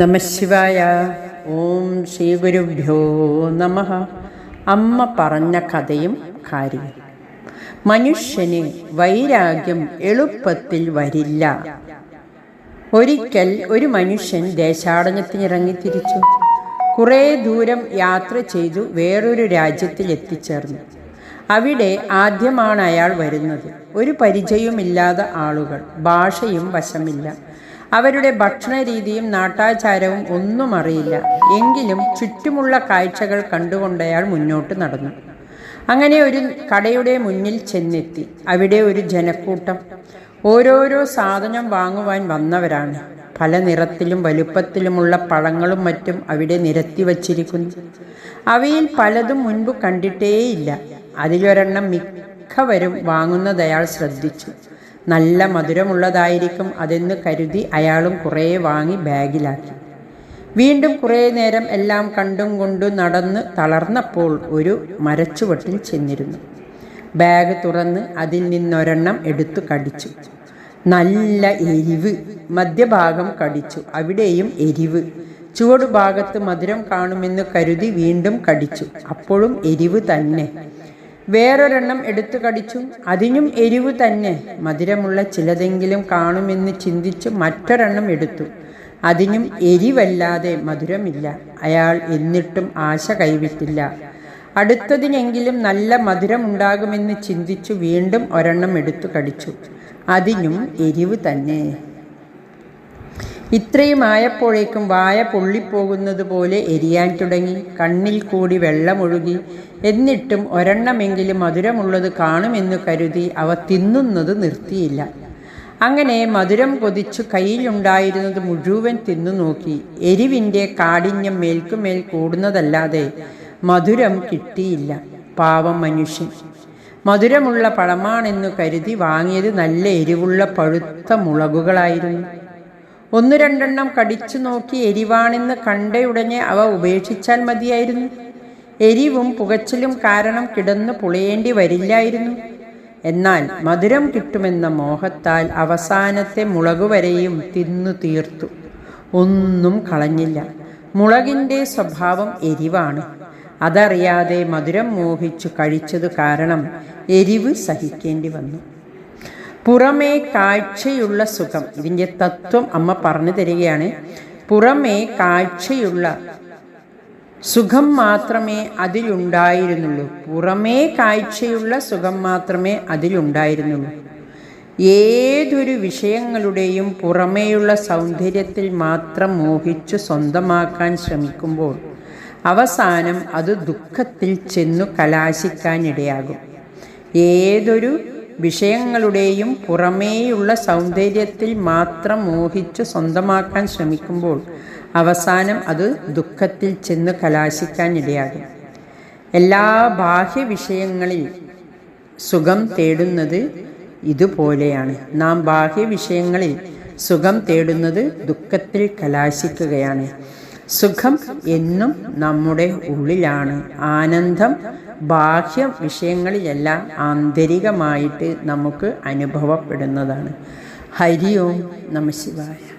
നമശിവായ ഓം ശ്രീ ഗുരുഭ്യോ നമ. അമ്മ പറഞ്ഞ കഥയും കാര്യവും മനുഷ്യന് വൈരാഗ്യം എളുപ്പത്തിൽ വരില്ല. ഒരിക്കൽ ഒരു മനുഷ്യൻ ദേശാടനത്തിനിറങ്ങി തിരിച്ചു കുറേ ദൂരം യാത്ര ചെയ്തു വേറൊരു രാജ്യത്തിൽ എത്തിച്ചേർന്നു. അവിടെ ആദ്യമാണ് അയാൾ വരുന്നത്. ഒരു പരിചയവുമില്ലാത്ത ആളുകൾ. ഭാഷയും വശമില്ല. അവരുടെ ഭക്ഷണ രീതിയും നാട്ടാചാരവും ഒന്നും അറിയില്ല. എങ്കിലും ചുറ്റുമുള്ള കാഴ്ചകൾ കണ്ടുകൊണ്ടയാൾ മുന്നോട്ട് നടന്നു. അങ്ങനെ ഒരു കടയുടെ മുന്നിൽ ചെന്നെത്തി. അവിടെ ഒരു ജനക്കൂട്ടം. ഓരോരോ സാധനം വാങ്ങുവാൻ വന്നവരാണ്. പല നിറത്തിലും വലുപ്പത്തിലുമുള്ള പഴങ്ങളും മറ്റും അവിടെ നിരത്തി വച്ചിരിക്കുന്നു. അവയിൽ പലതും മുൻപ് കണ്ടിട്ടേയില്ല. അതിലൊരെണ്ണം മിക്കവരും വാങ്ങുന്നതയാൾ ശ്രദ്ധിച്ചു. നല്ല മധുരമുള്ളതായിരിക്കും അതെന്ന് കരുതി അയാളും കുറേ വാങ്ങി ബാഗിലാക്കി. വീണ്ടും കുറേ നേരം എല്ലാം കണ്ടും കൊണ്ടും നടന്ന് തളർന്നപ്പോൾ ഒരു മരച്ചുവട്ടിൽ ചെന്നിരുന്നു. ബാഗ് തുറന്ന് അതിൽ നിന്നൊരെണ്ണം എടുത്തു കടിച്ചു. നല്ല എരിവ്. മധ്യഭാഗം കടിച്ചു. അവിടെയും എരിവ്. ചുവടുഭാഗത്ത് മധുരം കാണുമെന്ന് കരുതി വീണ്ടും കടിച്ചു. അപ്പോഴും എരിവ് തന്നെ. വേറൊരെണ്ണം എടുത്തു കടിച്ചു. അതിനും എരിവ് തന്നെ. മധുരമുള്ള ചിലതെങ്കിലും കാണുമെന്ന് ചിന്തിച്ച് മറ്റൊരെണ്ണം എടുത്തു. അതിനും എരിവല്ലാതെ മധുരമില്ല. അയാൾ എന്നിട്ടും ആശ കൈവിട്ടില്ല. അടുത്തതിനെങ്കിലും നല്ല മധുരമുണ്ടാകുമെന്ന് ചിന്തിച്ചു വീണ്ടും ഒരെണ്ണം എടുത്തു കടിച്ചു. അതിനും എരിവ് തന്നെ. ഇത്രയുമായപ്പോഴേക്കും വായ പൊള്ളിപ്പോകുന്നത് പോലെ എരിയാൻ തുടങ്ങി. കണ്ണിൽ കൂടി വെള്ളമൊഴുകി. എന്നിട്ടും ഒരെണ്ണമെങ്കിലും മധുരമുള്ളത് കാണുമെന്ന് കരുതി അവ തിന്നുന്നത് നിർത്തിയില്ല. അങ്ങനെ മധുരം കൊതിച്ചു കയ്യിലുണ്ടായിരുന്നത് മുഴുവൻ തിന്നു നോക്കി. എരിവിന്റെ കാഠിന്യം മേൽക്കുമേൽ കൂടുന്നതല്ലാതെ മധുരം കിട്ടിയില്ല. പാവം മനുഷ്യൻ. മധുരമുള്ള പഴമാണെന്നു കരുതി വാങ്ങിയത് നല്ല എരിവുള്ള പഴുത്ത മുളകുകളായിരുന്നു. ഒന്നു രണ്ടെണ്ണം കടിച്ചു നോക്കി എരിവാണെന്ന് കണ്ടയുടനെ അവ ഉപേക്ഷിച്ചാൽ മതിയായിരുന്നു. എരിവും പുകച്ചിലും കാരണം കിടന്നു പുളയേണ്ടി വരില്ലായിരുന്നു. എന്നാൽ മധുരം കിട്ടുമെന്ന മോഹത്താൽ അവസാനത്തെ മുളകുവരെയും തിന്നു തീർത്തു. ഒന്നും കളഞ്ഞില്ല. മുളകിന്റെ സ്വഭാവം എരിവാണ്. അതറിയാതെ മധുരം മോഹിച്ചു കഴിച്ചതു കാരണം എരിവ് സഹിക്കേണ്ടി വന്നു. പുറമേ കാഴ്ചയുള്ള സുഖം. ഇതിന്റെ തത്വം അമ്മ പറഞ്ഞു തരികയാണ്. പുറമേ കാഴ്ചയുള്ള സുഖം മാത്രമേ അതിലുണ്ടായിരുന്നുള്ളൂ. പുറമേ കാഴ്ചയുള്ള സുഖം മാത്രമേ അതിലുണ്ടായിരുന്നുള്ളൂ. ഏതൊരു വിഷയങ്ങളുടെയും പുറമേയുള്ള സൗന്ദര്യത്തിൽ മാത്രം മോഹിച്ചു സ്വന്തമാക്കാൻ ശ്രമിക്കുമ്പോൾ അവസാനം അത് ദുഃഖത്തിൽ ചെന്നു കലാശിക്കാനിടയാകും. ഏതൊരു വിഷയങ്ങളുടെയും പുറമേയുള്ള സൗന്ദര്യത്തിൽ മാത്രം മോഹിച്ചു സ്വന്തമാക്കാൻ ശ്രമിക്കുമ്പോൾ അവസാനം അത് ദുഃഖത്തിൽ ചെന്ന് കലാശിക്കാനിടയാകും. എല്ലാ ബാഹ്യ വിഷയങ്ങളിൽ സുഖം തേടുന്നത് ഇതുപോലെയാണ്. നാം ബാഹ്യ വിഷയങ്ങളിൽ സുഖം തേടുന്നത് ദുഃഖത്തിൽ കലാശിക്കുകയാണ്. സുഖം എന്നും നമ്മുടെ ഉള്ളിലാണ്. ആനന്ദം ബാഹ്യ വിഷയങ്ങളിലെല്ലാം ആന്തരികമായിട്ട് നമുക്ക് അനുഭവപ്പെടുന്നതാണ്. ഹരി ഓം നമ ശിവായ.